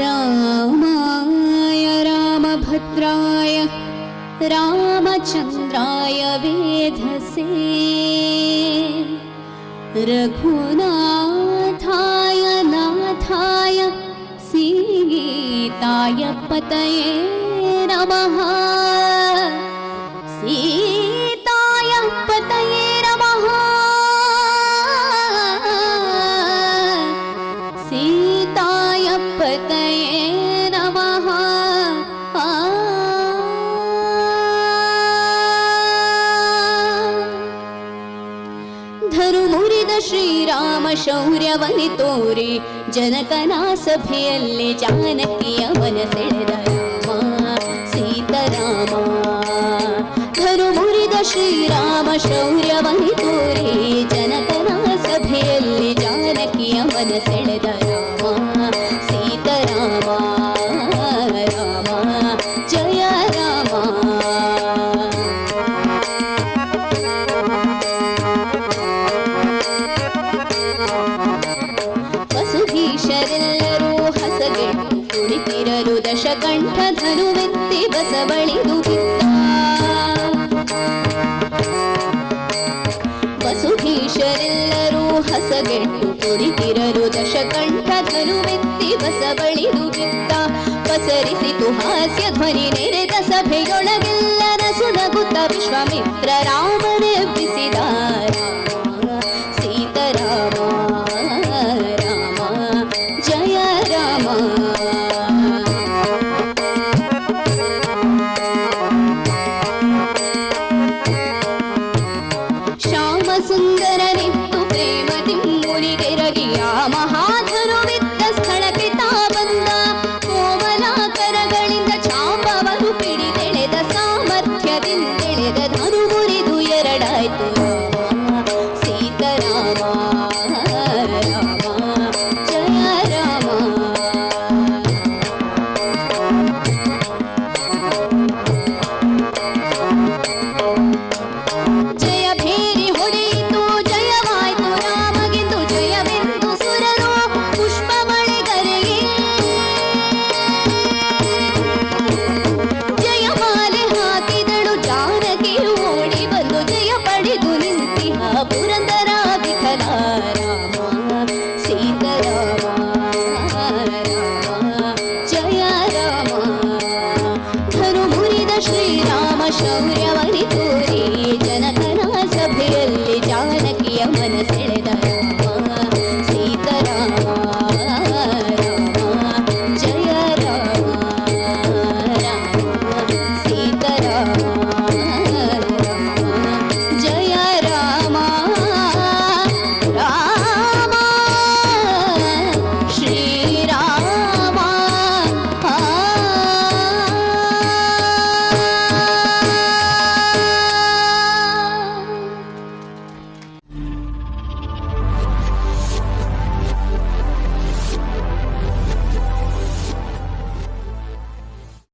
रामाय रामभद्राय रामचन्द्राय वेधसे। रघुनाथाय नाथाय सीताय पतये नमः। सीताय ಧರು ಮುರಿದ ಶ್ರೀರಾಮ ಶೌರ್ಯವನಿ ತೋರಿ ಜನಕನ ಸಭೆಯಲ್ಲಿ ಜಾನಕಿಯ ಮನ ಸೆಳೆದ ರಾಮ, ಸೀತಾರಾಮ. ಧರು ಮುರಿದ ಶ್ರೀರಾಮ ಶೌರ್ಯವನಿ ತೋರಿ ಜನಕನ ಸಭೆಯಲ್ಲಿ ಜಾನಕಿಯ ಮನ ಸೆಳೆದ ರಾಮ. ಕುಳಿತಿರಲು ದಶಕಂಠ ಧನುವೆತ್ತಿ ಬಸವಳಿದು ವಸುಧೀಶರೆಲ್ಲರೂ ಹಸಗೆಟ್ಟು ಕುಳಿತಿರಲು ದಶಕಂಠ ಧನುವೆತ್ತಿ ಬಸವಳಿದು ಬಿತ್ತ ಪಸರಿಸಿತು ಹಾಸ್ಯ ಧ್ವನಿ ನೆರೆದ ಸಭೆಯೊಳಗೆಲ್ಲರ ಸುನಗುತ್ತ ವಿಶ್ವಾಮಿತ್ರ ರಾಮನೆಬ್ಬಿಸಿದ